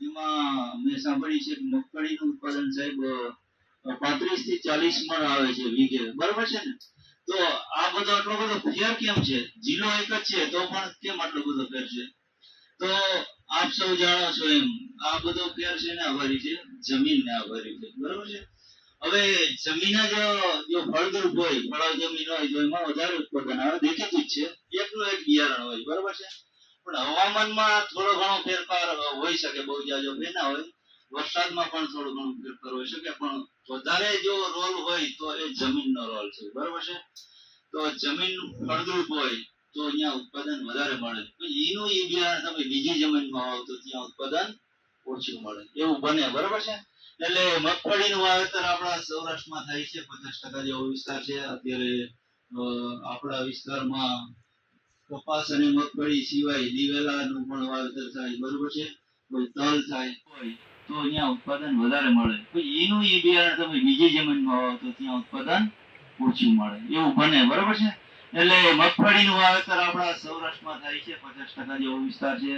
એમાં મેં સાંભળી છે મગફળીનું ઉત્પાદન સાહેબ પાંત્રીસથી ચાલીસ મણ આવે છે વીઘે. બરોબર છે ને? તો આ બધો આટલો બધો ફેર કેમ છે? જિલ્લો એક જ છે, તો પણ કેમ આટલો બધો ફેર છે? તો આપ સૌ જાણો છો એમ, આ બધો ફેર છે ને આભારી છે? જમીનને આભારી છે. બરોબર છે? હવે જમીન જ, જો ફળદ્રુપ હોય ફળાવ જમીન હોય, તો એમાં વધારે ઉત્પાદન આવે. દેખીતું જ છે. એકનું એક બિયારણ હોય. બરોબર છે? પણ હવામાનમાં થોડો ઘણો ફેરફાર હોઈ શકે બહુ જાજો ફેર ના હોય. વરસાદમાં પણ થોડો ઘણો ફેરફાર હોઈ શકે, પણ વધારે જો રોલ હોય તો એ જમીનનો રોલ છે. બરોબર છે? તો જમીન ફળદ્રુપ હોય તો અહીંયા ઉત્પાદન વધારે મળે. એનું એ બિયારણ તમે બીજી જમીનમાં વાવો તો ત્યાં ઉત્પાદન ઓછું મળે. એવું બને, બરોબર છે? એટલે મગફળીનું વાવેતર આપણા સૌરાષ્ટ્રમાં થાય છે. પચાસ ટકા જેવો વિસ્તાર છે. અત્યારે આપણા વિસ્તારમાં કપાસ અને મગફળી સિવાય દિવેલાનું પણ વાવેતર થાય, બરોબર છે? કોઈ તલ થાય હોય તો અહીંયા ઉત્પાદન વધારે મળે. એનું એ બિયારણ તમે બીજી જમીનમાં વાવો તો ત્યાં ઉત્પાદન ઓછું મળે. એવું બને, બરોબર છે? એટલે મગફળીનું વાવેતર આપણા સૌરાષ્ટ્રમાં થાય છે, પચાસ ટકા જેવો વિસ્તાર છે.